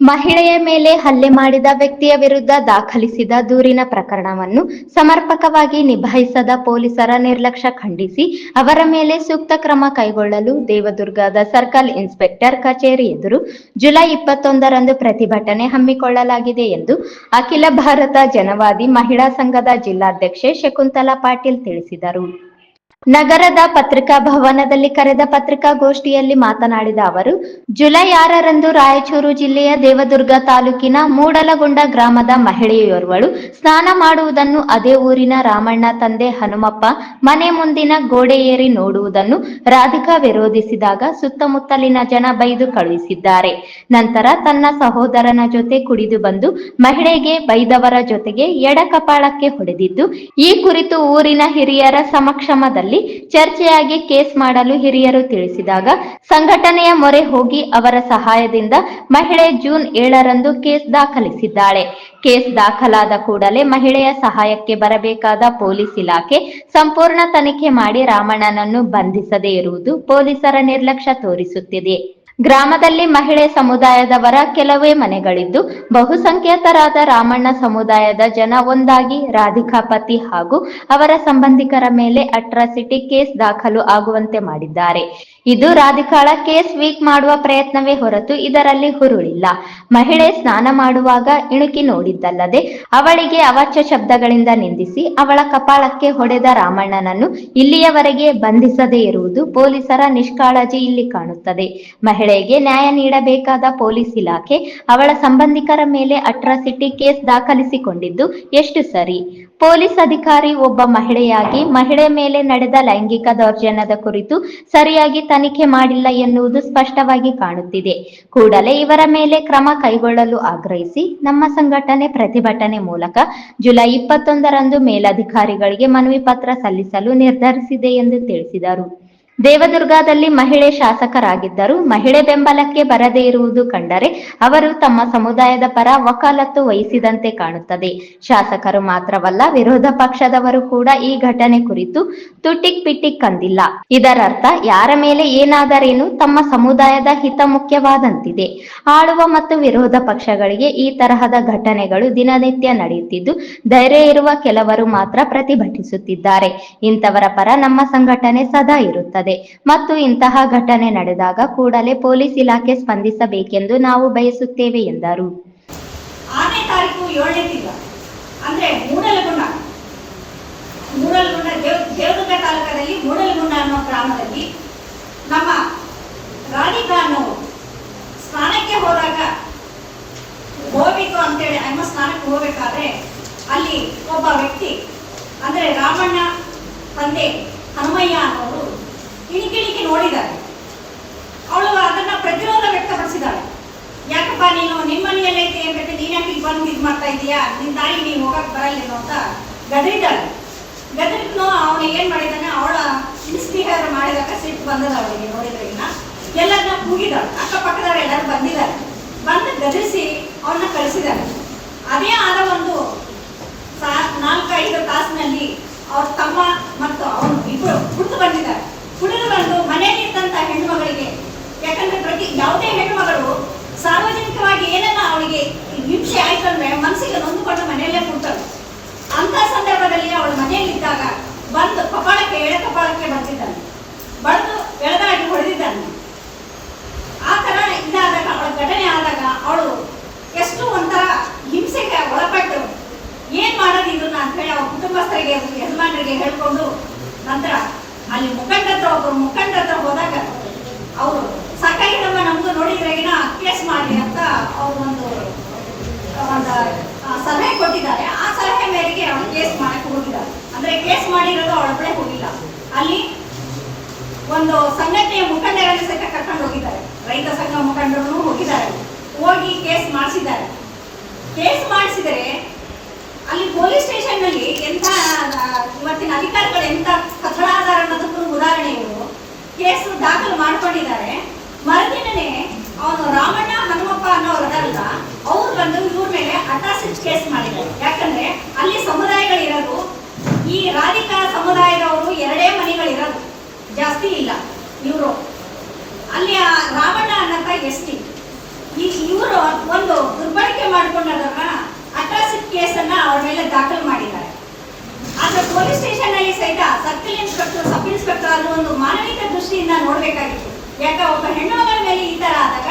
ಮಹಿಳೆಯ ಮೇಲೆ ಹಲ್ಲೆ ಮಾಡಿದ ವ್ಯಕ್ತಿಯ ವಿರುದ್ಧ ದಾಖಲಿಸಿದ ದೂರಿನ ಪ್ರಕರಣವನ್ನು ಸಮರ್ಪಕವಾಗಿ ನಿಭಾಯಿಸದ ಪೊಲೀಸರ ನಿರ್ಲಕ್ಷ್ಯ ಖಂಡಿಸಿ ಅವರ ಮೇಲೆ ಸೂಕ್ತ ಕ್ರಮ ಕೈಗೊಳ್ಳಲು ದೇವದುರ್ಗದ ಸರ್ಕಲ್ ಇನ್ಸ್ಪೆಕ್ಟರ್ ಕಚೇರಿ ಎದುರು ಜುಲೈ ಇಪ್ಪತ್ತೊಂದರಂದು ಪ್ರತಿಭಟನೆ ಹಮ್ಮಿಕೊಳ್ಳಲಾಗಿದೆ ಎಂದು ಅಖಿಲ ಭಾರತ ಜನವಾದಿ ಮಹಿಳಾ ಸಂಘದ ಜಿಲ್ಲಾಧ್ಯಕ್ಷೆ ಶಕುಂತಲಾ ಪಾಟೀಲ್ ತಿಳಿಸಿದರು. ನಗರದ ಪತ್ರಿಕಾ ಭವನದಲ್ಲಿ ಕರೆದ ಪತ್ರಿಕಾಗೋಷ್ಠಿಯಲ್ಲಿ ಮಾತನಾಡಿದ ಅವರು, ಜುಲೈ ಆರರಂದು ರಾಯಚೂರು ಜಿಲ್ಲೆಯ ದೇವದುರ್ಗ ತಾಲೂಕಿನ ಮೂಡಲಗೊಂಡ ಗ್ರಾಮದ ಮಹಿಳೆಯೋರ್ವಳು ಸ್ನಾನ ಮಾಡುವುದನ್ನು ಅದೇ ಊರಿನ ರಾಮಣ್ಣ ತಂದೆ ಹನುಮಪ್ಪ ಮನೆ ಮುಂದಿನ ಗೋಡೆ ಏರಿ ನೋಡುವುದನ್ನು ರಾಧಿಕಾ ವಿರೋಧಿಸಿದಾಗ ಸುತ್ತಮುತ್ತಲಿನ ಜನ ಬೈದು ಕಳುಹಿಸಿದ್ದಾರೆ. ನಂತರ ತನ್ನ ಸಹೋದರನ ಜೊತೆ ಕುಡಿದು ಬಂದು ಮಹಿಳೆಗೆ ಬೈದವರ ಜೊತೆಗೆ ಎಡ ಕಪಾಳಕ್ಕೆ ಹೊಡೆದಿದ್ದು, ಈ ಕುರಿತು ಊರಿನ ಹಿರಿಯರ ಸಮಕ್ಷಮದಲ್ಲಿ ಚರ್ಚೆಯಾಗಿ ಕೇಸ್ ಮಾಡಲು ಹಿರಿಯರು ತಿಳಿಸಿದಾಗ ಸಂಘಟನೆಯ ಮೊರೆ ಹೋಗಿ ಅವರ ಸಹಾಯದಿಂದ ಮಹಿಳೆ ಜೂನ್ ಏಳರಂದು ಕೇಸ್ ದಾಖಲಿಸಿದ್ದಾಳೆ. ಕೇಸ್ ದಾಖಲಾದ ಕೂಡಲೇ ಮಹಿಳೆಯ ಸಹಾಯಕ್ಕೆ ಬರಬೇಕಾದ ಪೊಲೀಸ್ ಇಲಾಖೆ ಸಂಪೂರ್ಣ ತನಿಖೆ ಮಾಡಿ ರಾಮಣ್ಣನನ್ನು ಬಂಧಿಸದೇ ಇರುವುದು ಪೊಲೀಸರ ನಿರ್ಲಕ್ಷ್ಯ ತೋರಿಸುತ್ತಿದೆ. ಗ್ರಾಮದಲ್ಲಿ ಮಹಿಳೆ ಸಮುದಾಯದವರ ಕೆಲವೇ ಮನೆಗಳಿದ್ದು, ಬಹುಸಂಖ್ಯಾತರಾದ ರಾಮಣ್ಣ ಸಮುದಾಯದ ಜನ ಒಂದಾಗಿ ರಾಧಿಕಾ ಪತಿ ಹಾಗೂ ಅವರ ಸಂಬಂಧಿಕರ ಮೇಲೆ ಅಟ್ರಾಸಿಟಿ ಕೇಸ್ ದಾಖಲು ಆಗುವಂತೆ ಮಾಡಿದ್ದಾರೆ. ಇದು ರಾಧಿಕಾಳ ಕೇಸ್ ವೀಕ್ ಮಾಡುವ ಪ್ರಯತ್ನವೇ ಹೊರತು ಇದರಲ್ಲಿ ಹುರುಳಿಲ್ಲ. ಮಹಿಳೆ ಸ್ನಾನ ಮಾಡುವಾಗ ಇಣುಕಿ ನೋಡಿದ್ದಲ್ಲದೆ, ಅವಳಿಗೆ ಅವಾಚ್ಯ ಶಬ್ದಗಳಿಂದ ನಿಂದಿಸಿ ಅವಳ ಕಪಾಳಕ್ಕೆ ಹೊಡೆದ ರಾಮಣ್ಣನನ್ನು ಇಲ್ಲಿಯವರೆಗೆ ಬಂಧಿಸದೇ ಇರುವುದು ಪೊಲೀಸರ ನಿಷ್ಕಾಳಜಿ ಇಲ್ಲಿ ಕಾಣುತ್ತದೆ. ಮಹಿಳೆಗೆ ನ್ಯಾಯ ನೀಡಬೇಕಾದ ಪೊಲೀಸ್ ಇಲಾಖೆ ಅವಳ ಸಂಬಂಧಿಕರ ಮೇಲೆ ಅಟ್ರಾಸಿಟಿ ಕೇಸ್ ದಾಖಲಿಸಿಕೊಂಡಿದ್ದು ಎಷ್ಟು ಸರಿ? ಪೊಲೀಸ್ ಅಧಿಕಾರಿ ಒಬ್ಬ ಮಹಿಳೆಯಾಗಿ ಮಹಿಳೆ ಮೇಲೆ ನಡೆದ ಲೈಂಗಿಕ ದೌರ್ಜನ್ಯದ ಕುರಿತು ಸರಿಯಾಗಿ ತನಿಖೆ ಮಾಡಿಲ್ಲ ಎನ್ನುವುದು ಸ್ಪಷ್ಟವಾಗಿ ಕಾಣುತ್ತಿದೆ. ಕೂಡಲೇ ಇವರ ಮೇಲೆ ಕ್ರಮ ಕೈಗೊಳ್ಳಲು ಆಗ್ರಹಿಸಿ ನಮ್ಮ ಸಂಘಟನೆ ಪ್ರತಿಭಟನೆ ಮೂಲಕ ಜುಲೈ ಇಪ್ಪತ್ತೊಂದರಂದು ಮೇಲಧಿಕಾರಿಗಳಿಗೆ ಮನವಿ ಪತ್ರ ಸಲ್ಲಿಸಲು ನಿರ್ಧರಿಸಿದೆ ಎಂದು ತಿಳಿಸಿದರು. ದೇವದುರ್ಗದಲ್ಲಿ ಮಹಿಳೆ ಶಾಸಕರಾಗಿದ್ದರು. ಮಹಿಳೆ ಬೆಂಬಲಕ್ಕೆ ಬರದೇ ಇರುವುದು ಕಂಡರೆ ಅವರು ತಮ್ಮ ಸಮುದಾಯದ ಪರ ವಕಾಲತ್ತು ವಹಿಸಿದಂತೆ ಕಾಣುತ್ತದೆ. ಶಾಸಕರು ಮಾತ್ರವಲ್ಲ, ವಿರೋಧ ಪಕ್ಷದವರು ಕೂಡ ಈ ಘಟನೆ ಕುರಿತು ತುಟಿಕ್ ಪಿಟಿಕ್ ಕಂದಿಲ್ಲ. ಇದರರ್ಥ, ಯಾರ ಮೇಲೆ ಏನಾದರೇನು ತಮ್ಮ ಸಮುದಾಯದ ಹಿತ ಮುಖ್ಯವಾದಂತಿದೆ. ಆಳುವ ಮತ್ತು ವಿರೋಧ ಪಕ್ಷಗಳಿಗೆ ಈ ತರಹದ ಘಟನೆಗಳು ದಿನನಿತ್ಯ ನಡೆಯುತ್ತಿದ್ದು, ಧೈರ್ಯ ಇರುವ ಕೆಲವರು ಮಾತ್ರ ಪ್ರತಿಭಟಿಸುತ್ತಿದ್ದಾರೆ. ಇಂಥವರ ಪರ ನಮ್ಮ ಸಂಘಟನೆ ಸದಾ ಇರುತ್ತದೆ. ಮತ್ತು ಇಂತಹ ಘಟನೆ ನಡೆದಾಗ ಕೂಡಲೇ ಪೊಲೀಸ್ ಇಲಾಖೆ ಸ್ಪಂದಿಸಬೇಕೆಂದು ನಾವು ಬಯಸುತ್ತೇವೆ ಎಂದರು. ಆರನೇ ತಾರೀಕು ಏಳನೇ ತಿಂಗಳ, ಅಂದ್ರೆ ಮೂಡಲಗುಂಡ. ಮೂಡಲಗುಂಡ ದೇವ್, ದೇವದುರ್ಗ ತಾಲೂಕದಲ್ಲಿ ಮೂಡಲಗುಂಡ ಅನ್ನೋ ಗ್ರಾಮದಲ್ಲಿ ನಮ್ಮ ರಾಧಿಕಾ ಅನ್ನೋರು ಸ್ನಾನಕ್ಕೆ ಹೋದಾಗ ಹೋಗ್ಬೇಕು ಅಂತೇಳಿ ಅಮ್ಮ ಸ್ನಾನಕ್ಕೆ ಹೋಗ್ಬೇಕಾದ್ರೆ ಅಲ್ಲಿ ಒಬ್ಬ ವ್ಯಕ್ತಿ, ಅಂದ್ರೆ ರಾಮಣ್ಣ ತಂದೆ ಹನುಮಯ್ಯ ಅನ್ನೋರು ಇಣಿಕಿಣಿಕೆ ನೋಡಿದ್ದಾರೆ ಅವಳು ಅದನ್ನ ಪ್ರತಿರೋಧ ವ್ಯಕ್ತಪಡಿಸಿದ್ದಾಳೆ ಯಾಕಪ್ಪ ನೀನು ನಿಮ್ಮ ಮನೆಯಲ್ಲೇ ಐತೆ ಅಂತ ನೀನ್ ಯಾಕೆ ಇಲ್ಲಿ ಬಂದು ಇದು ಮಾಡ್ತಾ ಇದೀಯಾ ನಿನ್ನ ತಾಯಿ ನೀನು ಹೋಗಕ್ಕೆ ಬರಲ್ಲೇನೋ ಅಂತ ಗದರಿದ್ದಾಳೆ. ಗದರಿದ್ನು, ಅವನು ಏನು ಮಾಡಿದಾನೆ, ಅವಳ ಮಿಸ್ಬಿಹೇವ್ ಮಾಡಿದಾಗ ಸಿಟ್ಟು ಬಂದದ ಅವಳಿಗೆ ನೋಡಿದ್ರೆ ಇನ್ನ ಎಲ್ಲರನ್ನ ಕೂಗಿದಾಳೆ. ಅಕ್ಕಪಕ್ಕದವ್ರು ಎಲ್ಲರೂ ಬಂದಿದ್ದಾರೆ. ಬಂದು ಗದರಿಸಿ ಅವನ್ನ ಕಳಿಸಿದ್ದಾರೆ. ಅದೇ ಆದ ಒಂದು ಸಾ- ನಾಲ್ಕೈದು ತಾಸಿನಲ್ಲಿ ಅವ್ರ ತಮ್ಮ ಮತ್ತು ಅವನು ಇಬ್ಬರು ಕುಡಿದು ಬಂದಿದ್ದಾರೆ ಕುಡಿದು ಬಂದು ಮನೆಯಲ್ಲಿ ಇದ್ದಂತ ಹೆಣ್ಣು ಮಗಳಿಗೆ ಯಾಕಂದ್ರೆ ಪ್ರತಿ ಯಾವುದೇ ಹೆಣ್ಣು ಮಗಳು ಸಾರ್ವಜನಿಕವಾಗಿ ಏನನ್ನ ಅವಳಿಗೆ ಹಿಂಸೆ ಆಯ್ತು ಅಂದ್ರೆ ಮನಸ್ಸಿಗೆ ನೊಂದುಕೊಂಡು ಮನೆಯಲ್ಲೇ ಕುಂತಳು ಅಂತ ಸಂದರ್ಭದಲ್ಲಿ ಅವಳು ಮನೆಯಲ್ಲಿದ್ದಾಗ ಬಂದು ಕಪಾಳಕ್ಕೆ ಎಳೆ ಕಪಾಳಕ್ಕೆ ಬರ್ತಿದ್ದಾನೆ ಬಡ್ದು ಎಳೆದಾಗಿ ಹೊಡೆದಿದ್ದಾನೆ ಆ ಥರ ಇದಾದಾಗ ಅವಳ ಘಟನೆ ಆದಾಗ ಅವಳು ಎಷ್ಟು ಒಂಥರ ಹಿಂಸೆಗೆ ಒಳಪಟ್ಟು ಏನ್ ಮಾಡೋದು ಇದನ್ನ ಅಂತ ಹೇಳಿ ಅವ್ರ ಕುಟುಂಬಸ್ಥರಿಗೆ ಯಜಮಾನರಿಗೆ ಹೇಳ್ಕೊಂಡು ನಂತರ ಅಲ್ಲಿ ಮುಖಂಡ ಹತ್ರ ಒಬ್ಬರು ಮುಖಂಡ ಹತ್ರ ಹೋದಾಗ ಅವರು ಸಾಕಾಗಿದಮ್ಮ ನಮ್ದು ನೋಡಿದ್ರೆಗಿನ ಕೇಸ್ ಮಾಡಲಿ ಅಂತ ಅವ್ರು ಒಂದು ಸಲಹೆ ಕೊಟ್ಟಿದ್ದಾರೆ. ಆ ಸಲಹೆ ಮೇರೆಗೆ ಅವ್ರು ಕೇಸ್ ಮಾಡಕ್ಕೆ ಹೋಗಿದ್ದಾರೆ. ಅಂದ್ರೆ ಕೇಸ್ ಮಾಡಿರೋದು ಅವಳೊಬ್ಬಳೇ ಹೋಗಿಲ್ಲ. ಅಲ್ಲಿ ಒಂದು ಸಂಘಟನೆಯ ಮುಖಂಡರನ್ನು ಸಹಿತ ಕರ್ಕೊಂಡು ಹೋಗಿದ್ದಾರೆ. ರೈತ ಸಂಘ ಮುಖಂಡರು ಹೋಗಿದ್ದಾರೆ. ಹೋಗಿ ಕೇಸ್ ಮಾಡಿಸಿದ್ದಾರೆ. ಕೇಸ್ ಮಾಡಿಸಿದರೆ ಅಲ್ಲಿ ಪೊಲೀಸ್ ಸ್ಟೇಷನ್ನಲ್ಲಿ ಎಂತ ಇವತ್ತಿನ ಅಧಿಕಾರಿಗಳು ಎಂತ ಕಥಳಾಧಾರ ಅನ್ನೋದಕ್ಕೂ ಉದಾಹರಣೆ ಇವರು. ಕೇಸು ದಾಖಲು ಮಾಡ್ಕೊಂಡಿದ್ದಾರೆ. ಮರುದಿನನೇ ಅವನು ರಾಮಣ್ಣ, ಹನುಮಪ್ಪ ಅನ್ನೋರದಲ್ಲ ಅವ್ರು ಬಂದು ಇವ್ರ ಮೇಲೆ ಅಟ್ರಾಸಿಟಿ ಕೇಸ್ ಮಾಡಿದ್ದಾರೆ ಯಾಕಂದ್ರೆ ಅಲ್ಲಿ ಸಮುದಾಯಗಳಿರೋದು ಈ ರಾಧಿಕಾ ಸಮುದಾಯದವರು ಎರಡೇ ಮನೆಗಳಿರೋದು ಜಾಸ್ತಿ ಇಲ್ಲ ಇವರು ಅಲ್ಲಿ ಆ ರಾಮಣ್ಣ ಅನ್ನಂತ ಎಸ್ ಟಿ ಈ ಇವರು ಒಂದು ದುರ್ಬಳಕೆ ಮಾಡಿಕೊಂಡಾಗ ಅಟ್ರಾಸಿಟಿ ಕೇಸನ್ನ ಅವ್ರ ಮೇಲೆ ದಾಖಲು ಮಾಡಿದ್ದಾರೆ ಆದ್ರೆ ಪೊಲೀಸ್ ಸ್ಟೇಷನ್ ಅಲ್ಲಿ ಸಹಿತ ಸರ್ಕಲ್ ಇನ್ಸ್ಪೆಕ್ಟರ್ ಸಬ್ ಇನ್ಸ್ಪೆಕ್ಟರ್ ಆದ್ರೂ ಒಂದು ಮಾನವಿಕ ದೃಷ್ಟಿಯಿಂದ ನೋಡ್ಬೇಕಾಗಿತ್ತು. ಯಾಕೆ ಒಬ್ಬ ಹೆಣ್ಣು ಮಗಳ ಮೇಲೆ ಈ ತರ ಆದಾಗ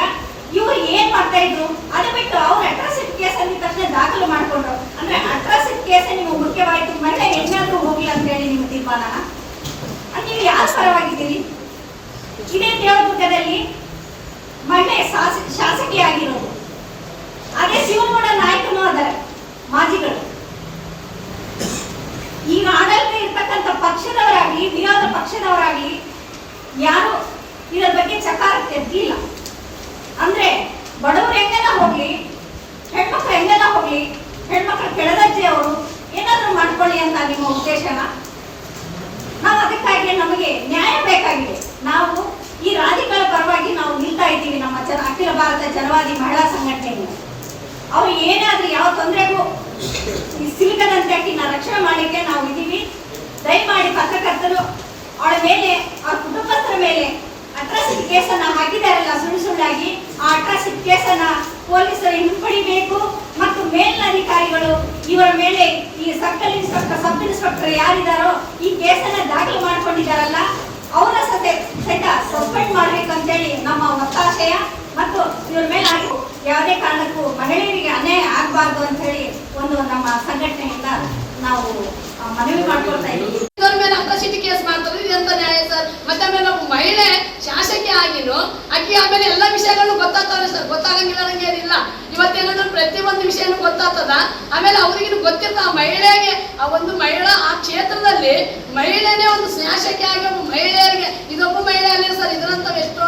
ಇವರು ಏನ್ ಮಾಡ್ತಾ ಇದ್ರು? ಅದು ಬಿಟ್ಟು ಅವ್ರ ಅಟ್ರಾಸಿಟಿ ಕೇಸ್ ಅಲ್ಲಿ ತಕ್ಷಣ ದಾಖಲು ಮಾಡ್ಕೊಂಡ್ರು. ಅಂದ್ರೆ ಅಟ್ರಾಸಿಟಿ ಕೇಸ್ ನಿಮಗೆ ಮುಖ್ಯವಾಯ್ತು, ಮಹಿಳೆ ಹೆಣ್ಣಾದ್ರೂ ಹೋಗ್ಲಿ ಅಂತ ಹೇಳಿ ನಿಮ್ಮ ತೀರ್ಮಾನ. ನೀವು ಯಾರು ಪರವಾಗಿದ್ದೀರಿ? ಇದೇ ದೇವದುರ್ಗದಲ್ಲಿ ಮಹಿಳೆ ಶಾಸಕಿ ಶಾಸಕಿಯಾಗಿರೋದು ಅದೇ ಶಿವಮೊಗ್ಗ ನಾಯಕನೂ ಅದಾರೆ ಮಾಜಿಗಳು. ಈಗ ಆಡಳಿತ ಇರ್ತಕ್ಕಂಥ ಪಕ್ಷದವರಾಗ್ಲಿ ವಿರೋಧ ಪಕ್ಷದವರಾಗ್ಲಿ ಯಾರು ಇದರ ಬಗ್ಗೆ ಚಕಾರ ತೆಗ್ದಿಲ್ಲ ಅಂದ್ರೆ ಬಡವರು ಹೆಂಗೆಲ್ಲ ಹೋಗ್ಲಿ ಹೆಣ್ಮಕ್ಳು ಹೆಂಗೆಲ್ಲ ಹೋಗ್ಲಿ ಹೆಣ್ಮಕ್ಳು ಕೆಳದರ್ಜೆ ಅವರು ಏನಾದ್ರೂ ಮಾಡ್ಕೊಳ್ಳಿ ಅಂತ ನಿಮ್ಮ ಉದ್ದೇಶನ ನಾವು ಅದಕ್ಕಾಗಿ ನಮಗೆ ನ್ಯಾಯ ಬೇಕಾಗಿದೆ ನಾವು ಈ ರಾಧಿಗಳ ಪರವಾಗಿ ನಾವು ನಿಲ್ತಾ ಇದ್ದೀವಿ ನಮ್ಮ ಜನ ಅಖಿಲ ಭಾರತ ಜನವಾದಿ ಮಹಿಳಾ ಸಂಘಟನೆ. ಅವ್ರು ಏನಾದ್ರೂ ಯಾವ ತೊಂದರೆಗೂ ಈ ಸಿಲುಕದಂತೆ ರಕ್ಷಣೆ ಮಾಡಲಿಕ್ಕೆ ನಾವು ಇದ್ದೀವಿ. ದಯಮಾಡಿ ಪತ್ರಕರ್ತರು ಅವಳ ಮೇಲೆ, ಅವ್ರ ಕುಟುಂಬಸ್ಥರ ಮೇಲೆ ಅಟ್ರಾಸಿಟಿ ಕೇಸನ್ನ ಹಾಕಿದಾರಲ್ಲ ಸುಳ್ಳು ಸುಳ್ಳಾಗಿ, ಆ ಅಟ್ರಾಸಿಟಿ ಕೇಸನ್ನ ಪೊಲೀಸರು ಹಿಂಪಡಿಬೇಕು ಮತ್ತು ಮೇಲಿನ ಅಧಿಕಾರಿಗಳು ಇವರ ಮೇಲೆ ಈ ಸರ್ಕಲ್ ಇನ್ಸ್ಪೆಕ್ಟರ್, ಸಬ್, ಇನ್ಸ್ಪೆಕ್ಟರ್ ಯಾರಿದಾರೋ ಈ ಕೇಸನ್ನ ದಾಖಲು ಮಾಡ್ಕೊಂಡಿದಾರಲ್ಲ, ಅವರ ಸತೆ ಸಹಿತ ಸಸ್ಪೆಂಡ್ ಮಾಡ್ಬೇಕಂತೇಳಿ ನಮ್ಮ ಒತ್ತಾಶಯ ಮತ್ತು ಇವ್ರ ಮೇಲೆ ಆಗಿ ಯಾವುದೇ ಕಾರಣಕ್ಕೂ ಮಹಿಳೆಯರಿಗೆ ಅನ್ಯಾಯ ಆಗಬಾರ್ದು ಅಂತ ಹೇಳಿ ಒಂದು ನಮ್ಮ ಸಂಘಟನೆಯಿಂದ ನಾವು ಮನವಿ ಮಾಡ್ಕೊಳ್ತಾ ಇದ್ದೀವಿ. ಮೇಲೆ ಕೇಸ್ ಮಾಡ್ತಾರೆ. ಎಂತ ನ್ಯಾಯ ಸರ್? ಮತ್ತೆ ಆಮೇಲೆ ಮಹಿಳೆ ಶಾಸಕಿ ಆಗಿನು ಅಕ್ಕಿ ಆಮೇಲೆ ಎಲ್ಲ ವಿಷಯಗಳು ಗೊತ್ತಾಗ್ತಾವೆ ಸರ್? ಗೊತ್ತಾಗಂಗಿಲ್ಲ, ನಂಗೆ ಏನಿಲ್ಲ. ಪ್ರತಿ ಒಂದು ವಿಷಯನೂ ಗೊತ್ತಾಗ್ತದ? ಆಮೇಲೆ ಅವ್ರಿಗಿನ ಗೊತ್ತಿರ್ತ ಮಹಿಳೆಗೆ, ಆ ಒಂದು ಮಹಿಳಾ, ಆ ಕ್ಷೇತ್ರದಲ್ಲಿ ಮಹಿಳೆನೇ ಒಂದು ಶಾಸಕಿ ಆಗಿ ಮಹಿಳೆಯರಿಗೆ, ಇದೊಬ್ಬ ಮಹಿಳೆ ಅಲ್ಲೇ ಸರ್? ಇದರಂತ ಎಷ್ಟೋ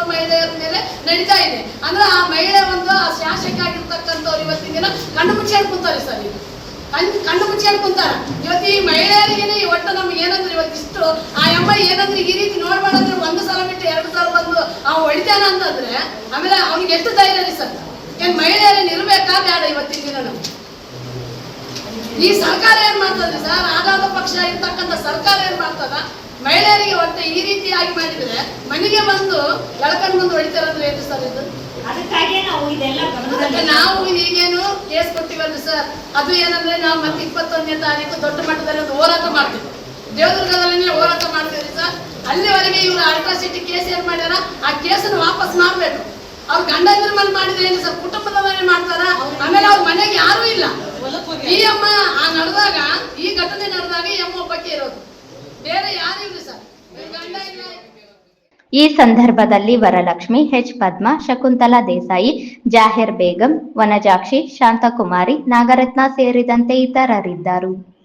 ನಡೀತಾ ಇದೆ. ಅಂದ್ರೆ ಆ ಮಹಿಳೆ ಒಂದು ಆ ಶಾಸಕ ಆಗಿರ್ತಕ್ಕಂಥವ್ರು ಇವತ್ತಿನ ದಿನ ಕಣ್ಣು ಮುಚ್ಚಿಯಾಗಿ ಕುಂತಾರೆ ಸರ್ ಕಣ್ಣು ಮುಚ್ಚಿಯಾಗಿ ಕುಂತಾರ. ಇವತ್ತು ಈ ಮಹಿಳೆಯರಿಗೇನೆ ಒಟ್ಟು ನಮ್ಗೆ ಏನಂದ್ರೆ ಇವತ್ತಿಷ್ಟು ಆ ಅಮ್ಮ ಏನಂದ್ರೆ ಈ ರೀತಿ ನೋಡ್ಬಾರ್ದಂದ್ರೆ ಒಂದು ಸಲ ಬಿಟ್ಟು ಎರಡು ಸಲ ಬಂದು ಆ ಹೊಡಿತಾನ ಅಂತಂದ್ರೆ ಆಮೇಲೆ ಅವ್ನಿಗೆ ಎಷ್ಟು ಧೈರ್ಯ ಸರ್? ಏನ್ ಮಹಿಳೆಯರೇನು ಇರ್ಬೇಕಾ ಬೇಡ ಇವತ್ತಿನ ದಿನ ಈ ಸರ್ಕಾರ ಏನ್ ಮಾಡ್ತದೆ ಸರ್? ಆಡಾದ ಪಕ್ಷ ಇರ್ತಕ್ಕಂಥ ಸರ್ಕಾರ ಏನ್ ಮಾಡ್ತದ? ಮಹಿಳೆಯರಿಗೆ ಒಟ್ಟು ಈ ರೀತಿಯಾಗಿ ಮಾಡಿದ್ರೆ ಮನೆಗೆ ಬಂದು ಎಳ್ಕೊಂಡ್ ಬಂದು ಹೊಡಿತಾರಂದ್ರೆ ಏನು ಸರ್ ಇದು? ನಾವು ಇದೆಲ್ಲ ನಾವು ಈಗೇನು ಕೇಸ್ ಕೊಟ್ಟಿವಲ್ಲ ಸರ್ ಅದು ಏನಂದ್ರೆ ನಾವು ಮತ್ತೆ ಇಪ್ಪತ್ತೊಂದನೇ ತಾರೀಕು ದೊಡ್ಡ ಮಟ್ಟದಲ್ಲಿ ಒಂದು ಹೋರಾಟ ಮಾಡ್ತೀವಿ. ದೇವದುರ್ಗದಲ್ಲಿ ಹೋರಾಟ ಮಾಡ್ತೀವಿ ಸರ್. ಅಲ್ಲಿವರೆಗೆ ಇವರು ಅಲ್ಟ್ರಾಸಿಟಿ ಕೇಸ್ ಏನ್ ಮಾಡ್ಯಾರ? ಆ ಕೇಸನ್ನು ವಾಪಸ್ ಮಾಡ್ಬೇಕು. ಅವ್ರ ಗಂಡ ನಿರ್ಮಾಣ ಮಾಡಿದ್ರೆ ಏನು ಸರ್? ಕುಟುಂಬದವರೇ ಮಾಡ್ತಾರ? ಆಮೇಲೆ ಅವ್ರ ಮನೆಗೆ ಯಾರು ಇಲ್ಲ. ಈ ಅಮ್ಮ ಆ ನಡೆದಾಗ, ಈ ಘಟನೆ ನಡೆದಾಗ ಈ ಅಮ್ಮ ಒಬ್ಬಕ್ಕೆ ಇರೋದು. ಬೇರೆ ಯಾರು ಸರ್. ಗಂಡ ಇಲ್ಲ. ಈ ಸಂದರ್ಭದಲ್ಲಿ ವರಲಕ್ಷ್ಮಿ ಹೆಚ್ ಪದ್ಮ, ಶಕುಂತಲಾ ದೇಸಾಯಿ, ಜಾಹಿರ್ ಬೇಗಂ, ವನಜಾಕ್ಷಿ, ಶಾಂತಕುಮಾರಿ, ನಾಗರತ್ನ ಸೇರಿದಂತೆ ಇತರರಿದ್ದರು.